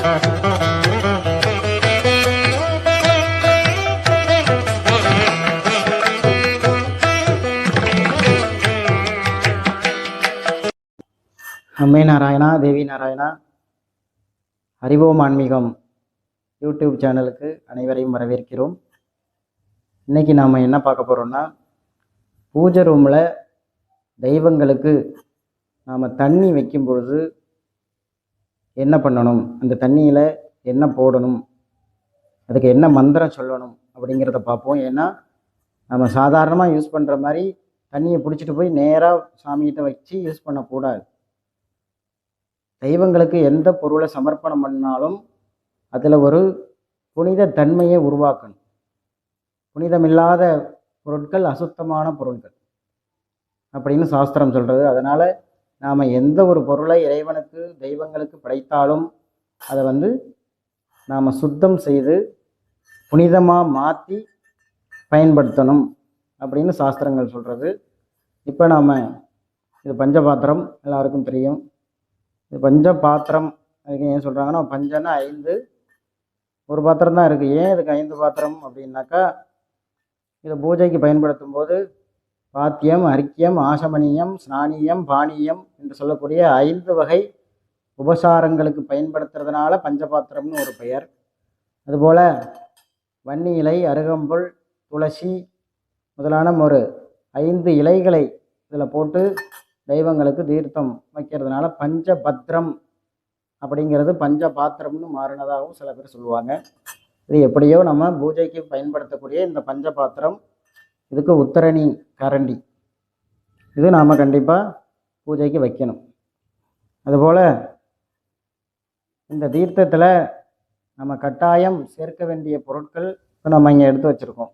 அம்மை நாராயணா தேவி நாராயணா அறிவோம் ஆன்மீகம் யூடியூப் சேனலுக்கு அனைவரையும் வரவேற்கிறோம். இன்றைக்கி நாம் என்ன பார்க்க போகிறோம்னா பூஜை ரூமில் தெய்வங்களுக்கு நாம் தண்ணி வைக்கும் பொழுது என்ன பண்ணணும்? அந்த தண்ணியில் என்ன போடணும்? அதுக்கு என்ன மந்திரம் சொல்லணும்? அப்படிங்கிறத பார்ப்போம். ஏன்னா நம்ம சாதாரணமாக யூஸ் பண்ணுற மாதிரி தண்ணியை பிடிச்சிட்டு போய் நேராக சாமிகிட்ட வச்சு யூஸ் பண்ணக்கூடாது. தெய்வங்களுக்கு எந்த பொருளை சமர்ப்பணம் பண்ணாலும் அதில் ஒரு புனித தன்மையை உருவாக்கணும். புனிதமில்லாத பொருட்கள் அசுத்தமான பொருட்கள் அப்படின்னு சாஸ்திரம் சொல்கிறது அதனால் நாம் எந்த ஒரு பொருளை இறைவனுக்கு தெய்வங்களுக்கு படைத்தாலும் அதை வந்து நாம் சுத்தம் செய்து புனிதமாக மாற்றி பயன்படுத்தணும் அப்படின்னு சாஸ்திரங்கள் சொல்கிறது இப்போ நாம் இது பஞ்சபாத்திரம் எல்லாருக்கும் தெரியும். இது பஞ்ச பாத்திரம் அதுக்கு ஏன் சொல்கிறாங்கன்னா பஞ்சன்னா ஐந்து. ஒரு பாத்திரம் தான் இருக்குது ஏன் இதுக்கு ஐந்து பாத்திரம் அப்படின்னாக்கா இதை பூஜைக்கு பயன்படுத்தும் போது பாத்தியம் அரிக்கியம் ஆசமணியம் ஸ்நானியம் பானியம் என்று சொல்லக்கூடிய ஐந்து வகை உபசாரங்களுக்கு பயன்படுத்துறதுனால பஞ்சபாத்திரம்னு ஒரு பெயர். அதுபோல் வன்னி இலை அருகம்புல் துளசி முதலான ஒரு ஐந்து இலைகளை இதில் போட்டு தெய்வங்களுக்கு தீர்த்தம் வைக்கிறதுனால பஞ்சபத்ரம் அப்படிங்கிறது பஞ்ச பாத்திரம்னு மாறினதாகவும் சில பேர் சொல்லுவாங்க. இது எப்படியோ நம்ம பூஜைக்கு பயன்படுத்தக்கூடிய இந்த பஞ்ச பாத்திரம் இதுக்கு உத்தரணி கரண்டி. இது நாம் கண்டிப்பாக பூஜைக்கு வைக்கணும். அதுபோல் இந்த தீர்த்தத்தில் நம்ம கட்டாயம் சேர்க்க வேண்டிய பொருட்கள் இப்போ நம்ம இங்கே எடுத்து வச்சுருக்கோம்.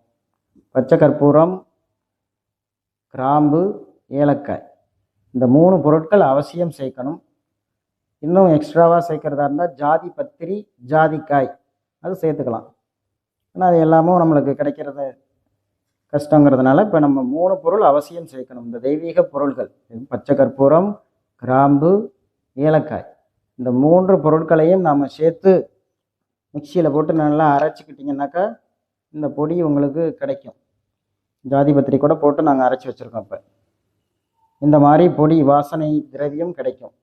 பச்சை கற்பூரம் கிராம்பு ஏலக்காய். இந்த மூணு பொருட்கள் அவசியம் சேர்க்கணும். இன்னும் எக்ஸ்ட்ராவாக சேர்க்குறதா இருந்தால் ஜாதி பத்திரி ஜாதிக்காய். அது சேர்த்துக்கலாம். ஆனால் அது எல்லாமும் நம்மளுக்கு கிடைக்கிறது கஷ்டங்கிறதுனால இப்போ நம்ம மூணு பொருள் அவசியம் சேர்க்கணும். இந்த தெய்வீக பொருள்கள் பச்சை கற்பூரம் கிராம்பு ஏலக்காய். இந்த மூன்று பொருட்களையும் நாம் சேர்த்து மிக்சியில் போட்டு நல்லா அரைச்சிக்கிட்டிங்கனாக்கா இந்த பொடி உங்களுக்கு கிடைக்கும். ஜாதி பத்திரி கூட போட்டு நாங்கள் அரைச்சி வச்சுருக்கோம் இப்போ. இந்த மாதிரி பொடி வாசனை திரவியம் கிடைக்கும்.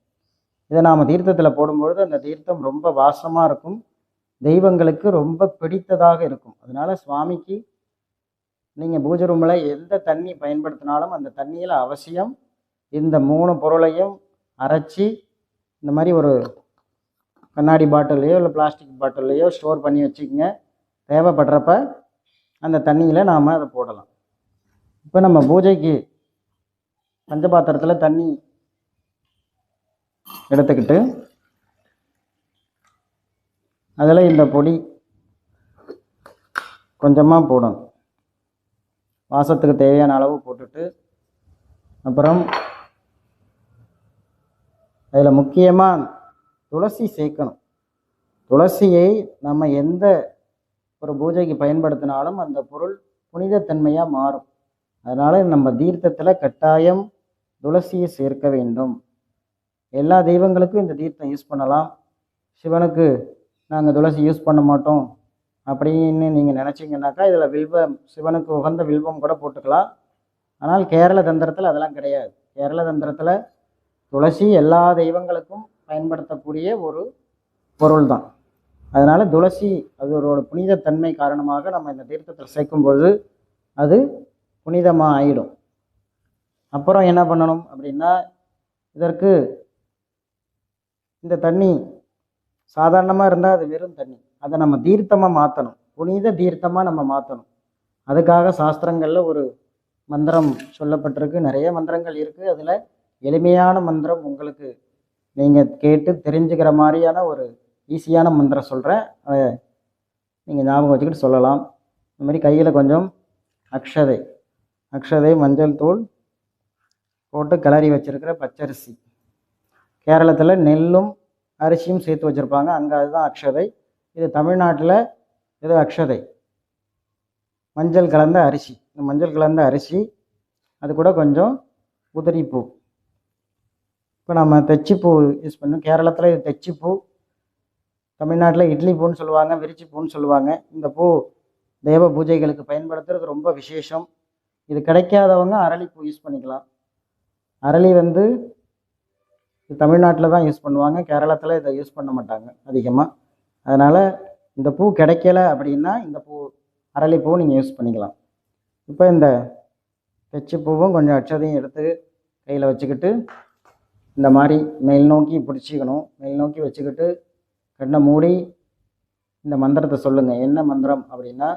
இதை நாம் தீர்த்தத்தில் போடும்பொழுது அந்த தீர்த்தம் ரொம்ப வாசமாக இருக்கும். தெய்வங்களுக்கு ரொம்ப பிடித்ததாக இருக்கும். அதனால சுவாமிக்கு நீங்கள் பூஜை ரூமில் எந்த தண்ணி பயன்படுத்தினாலும் அந்த தண்ணியில் அவசியம் இந்த மூணு பொருளையும் அரைச்சி இந்த மாதிரி ஒரு கண்ணாடி பாட்டில்லையோ இல்லை பிளாஸ்டிக் பாட்டில்லையோ ஸ்டோர் பண்ணி வச்சுக்கோங்க. தேவைப்படுறப்ப அந்த தண்ணியில் நாம் அதை போடலாம். இப்போ நம்ம பூஜைக்கு பஞ்சபாத்திரத்தில் தண்ணி எடுத்துக்கிட்டு அதில் இந்த பொடி கொஞ்சமாக போடணும். வாசத்துக்கு தேவையான அளவு போட்டுட்டு அப்புறம் அதில் முக்கியமாக துளசி சேர்க்கணும். துளசியை நம்ம எந்த ஒரு பூஜைக்கு பயன்படுத்தினாலும் அந்த பொருள் புனிதத்தன்மையாக மாறும். அதனால் நம்ம தீர்த்தத்தில் கட்டாயம் துளசியை சேர்க்க வேண்டும். எல்லா தெய்வங்களுக்கும் இந்த தீர்த்தம் யூஸ் பண்ணலாம். சிவனுக்கு நாங்கள் துளசி யூஸ் பண்ண மாட்டோம். அப்படின்னு நீங்கள் நினச்சிங்கனாக்கா இதில் வில்வம் சிவனுக்கு உகந்த வில்வம் கூட போட்டுக்கலாம். ஆனால் கேரள தந்திரத்தில் அதெல்லாம் கிடையாது. கேரள தந்திரத்தில் துளசி எல்லா தெய்வங்களுக்கும் பயன்படுத்தக்கூடிய ஒரு பொருள் தான் அதனால் துளசி அதோட புனிதத்தன்மை காரணமாக நம்ம இந்த தீர்த்தத்தில் சேர்க்கும்பொழுது அது புனிதமாக ஆயிடும். அப்புறம் என்ன பண்ணணும் அப்படின்னா இதற்கு இந்த தண்ணி சாதாரணமாக இருந்தால் அது வெறும் தண்ணி. அதை நம்ம தீர்த்தமாக மாற்றணும் புனித தீர்த்தமாக நம்ம மாற்றணும் அதுக்காக சாஸ்திரங்களில் ஒரு மந்திரம் சொல்லப்பட்டிருக்கு. நிறைய மந்திரங்கள் இருக்குது அதில் எளிமையான மந்திரம் உங்களுக்கு நீங்கள் கேட்டு தெரிஞ்சுக்கிற மாதிரியான ஒரு ஈஸியான மந்திரம் சொல்கிறேன் அதை நீங்கள் ஞாபகம் வச்சுக்கிட்டு சொல்லலாம். இந்த மாதிரி கையில் கொஞ்சம் அக்ஷதை அக்ஷதை மஞ்சள் தூள் போட்டு கிளறி வச்சிருக்கிற பச்சரிசி. கேரளத்தில் நெல்லும் அரிசியும் சேர்த்து வச்சுருப்பாங்க. அங்கே அதுதான் அக்ஷதை. இது தமிழ்நாட்டில் இது அக்ஷதை. மஞ்சள் கலந்த அரிசி. இந்த மஞ்சள் கலந்த அரிசி அது கூட கொஞ்சம் உதிரிப்பூ. இப்போ நம்ம தெச்சிப்பூ யூஸ் பண்ணோம். கேரளத்தில் இது தெச்சிப்பூ. தமிழ்நாட்டில் இட்லி பூன்னு சொல்லுவாங்க விரிச்சி பூன்னு சொல்லுவாங்க. இந்த பூ தெய்வ பூஜைகளுக்கு பயன்படுத்துறது ரொம்ப விசேஷம். இது கிடைக்காதவங்க அரளிப்பூ யூஸ் பண்ணிக்கலாம். அரளி வந்து தமிழ்நாட்டில் தான் யூஸ் பண்ணுவாங்க. கேரளத்தில் இதை யூஸ் பண்ண மாட்டாங்க அதிகமாக அதனால் இந்த பூ கிடைக்கல அப்படின்னா இந்த பூ அரளிப்பூ நீங்கள் யூஸ் பண்ணிக்கலாம். இப்போ இந்த தெச்சி பூவும் கொஞ்சம் அச்சதையும் எடுத்து கையில் வச்சுக்கிட்டு இந்த மாதிரி மேல் நோக்கி பிடிச்சிக்கணும். மேல் நோக்கி வச்சுக்கிட்டு கண்ணை மூடி இந்த மந்திரத்தை சொல்லுங்கள் என்ன மந்திரம் அப்படின்னா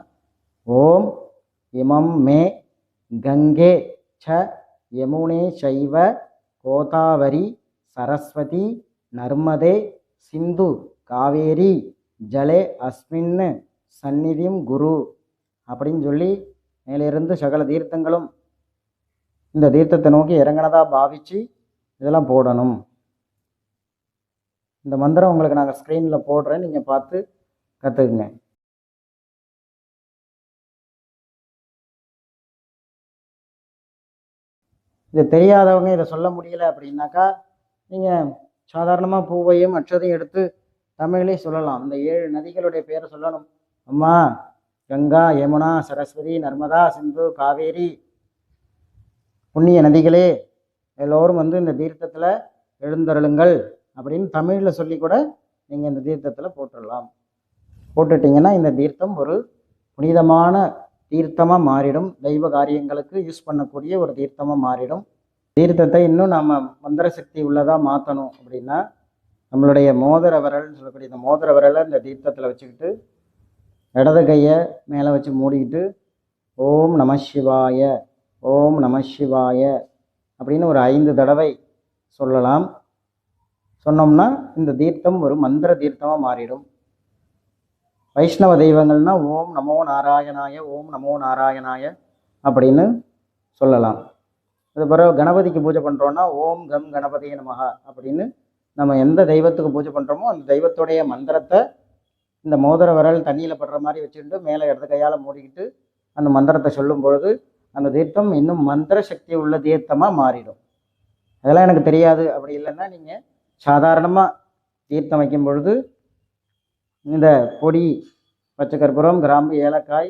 ஓம் இமம் மே கங்கே ச யமுனே சைவ கோதாவரி சரஸ்வதி நர்மதே சிந்து காவேரி ஜலே அஸ்மின்னு சந்நிதியும் குரு அப்படின்னு சொல்லி மேலிருந்து சகல தீர்த்தங்களும் இந்த தீர்த்தத்தை நோக்கி இறங்கினதா பாவிச்சு இதெல்லாம் போடணும். இந்த மந்திரம் உங்களுக்கு நாங்கள் ஸ்க்ரீனில் போடுறேன். நீங்கள் பார்த்து கற்றுக்குங்க இது தெரியாதவங்க இதை சொல்ல முடியல அப்படின்னாக்கா நீங்கள் சாதாரணமாக பூவையும் மற்றதையும் எடுத்து தமிழே சொல்லலாம். இந்த ஏழு நதிகளுடைய பேரை சொல்லணும். அம்மா கங்கா யமுனா சரஸ்வதி நர்மதா சிந்து காவேரி புண்ணிய நதிகளே எல்லோரும் வந்து இந்த தீர்த்தத்தில் எழுந்தருளுங்கள் அப்படின்னு தமிழில் சொல்லி கூட நீங்கள் இந்த தீர்த்தத்தில் போட்டுடலாம் போட்டுட்டிங்கன்னா இந்த தீர்த்தம் ஒரு புனிதமான தீர்த்தமாக மாறிடும். தெய்வ காரியங்களுக்கு யூஸ் பண்ணக்கூடிய ஒரு தீர்த்தமாக மாறிடும். தீர்த்தத்தை இன்னும் நம்ம மந்திர சக்தி உள்ளதாக மாற்றணும் அப்படின்னா நம்மளுடைய மோதிர விரல்னு சொல்லக்கூடிய இந்த மோதிர விரலை இந்த தீர்த்தத்தில் வச்சுக்கிட்டு இடது கையை மேலே வச்சு மூடிக்கிட்டு ஓம் நம சிவாய ஓம் நம சிவாய அப்படின்னு ஒரு ஐந்து தடவை சொல்லலாம். சொன்னோம்னா இந்த தீர்த்தம் ஒரு மந்திர தீர்த்தமாக மாறிடும். வைஷ்ணவ தெய்வங்கள்னா ஓம் நமோ நாராயணாய ஓம் நமோ நாராயணாய அப்படின்னு சொல்லலாம். அது பிறகு கணபதிக்கு பூஜை பண்ணுறோன்னா ஓம் கம் கணபதிய நமக அப்படின்னு நம்ம எந்த தெய்வத்துக்கு பூஜை பண்ணுறோமோ அந்த தெய்வத்துடைய மந்திரத்தை இந்த மோதிர விரல் தண்ணியில் படுற மாதிரி வச்சுக்கிட்டு மேலே இடது கையால் மூடிக்கிட்டு அந்த மந்திரத்தை சொல்லும் பொழுது அந்த தீர்த்தம் இன்னும் மந்திர சக்தி உள்ள தீர்த்தமாக மாறிடும். அதெல்லாம் எனக்கு தெரியாது. அப்படி இல்லைன்னா நீங்கள் சாதாரணமாக தீர்த்தம் வைக்கும் பொழுது இந்த பொடி பச்சை கற்பூரம் கிராம்பு ஏலக்காய்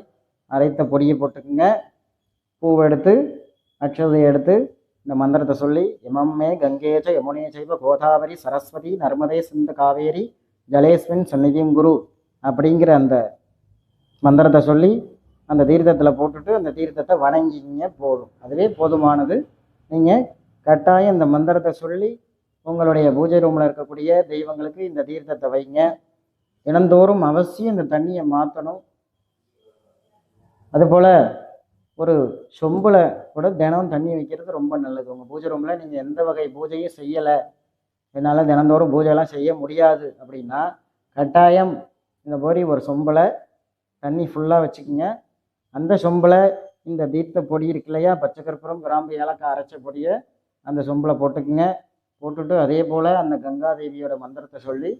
அரைத்த பொடியை போட்டுக்குங்க. பூவை எடுத்து அக்ஷதை எடுத்து இந்த மந்திரத்தை சொல்லி இமம்மே கங்கேஜ யமுனே சைவ கோதாவரி சரஸ்வதி நர்மதே சிந்து காவேரி ஜலேஸ்வின் சந்நிதியும் குரு அப்படிங்கிற அந்த மந்திரத்தை சொல்லி அந்த தீர்த்தத்தில் போட்டுட்டு அந்த தீர்த்தத்தை வணங்கிங்க போதும். அதுவே போதுமானது. நீங்கள் கட்டாயம் இந்த மந்திரத்தை சொல்லி உங்களுடைய பூஜை ரூமில் இருக்கக்கூடிய தெய்வங்களுக்கு இந்த தீர்த்தத்தை வைங்க. தினந்தோறும் அவசியம் இந்த தண்ணியை மாற்றணும் அதுபோல் ஒரு சொம்பில் கூட தினம் தண்ணி வைக்கிறது ரொம்ப நல்லது. உங்கள் பூஜை ரூமில் நீங்கள் எந்த வகை பூஜையும் செய்யலை. என்னால் தினந்தோறும் பூஜைலாம் செய்ய முடியாது அப்படின்னா கட்டாயம் இந்த மாதிரி ஒரு சொம்பில் தண்ணி ஃபுல்லாக வச்சுக்கோங்க. அந்த சொம்பில் இந்த தீர்த்த பொடி இருக்கு இல்லையா? பச்சை கற்பூரம் கிராம்பு ஏலக்காய் அரைச்ச பொடியை அந்த சொம்பில் போட்டுக்குங்க. போட்டுட்டு அதே போல் அந்த கங்காதேவியோட மந்திரத்தை சொல்லி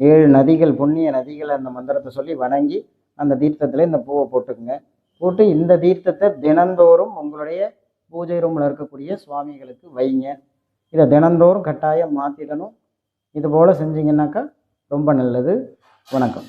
ஏழு நதிகள் புண்ணிய நதிகளை அந்த மந்திரத்தை சொல்லி வணங்கி அந்த தீர்த்தத்தில் இந்த பூவை போட்டுக்குங்க. போட்டு இந்த தீர்த்தத்தை தினந்தோறும் உங்களுடைய பூஜை ரூமில் இருக்கக்கூடிய சுவாமிகளுக்கு வைங்க. இதை தினந்தோறும் கட்டாயம் மாற்றிடணும் இது போல் செஞ்சீங்கன்னாக்கா ரொம்ப நல்லது. வணக்கம்.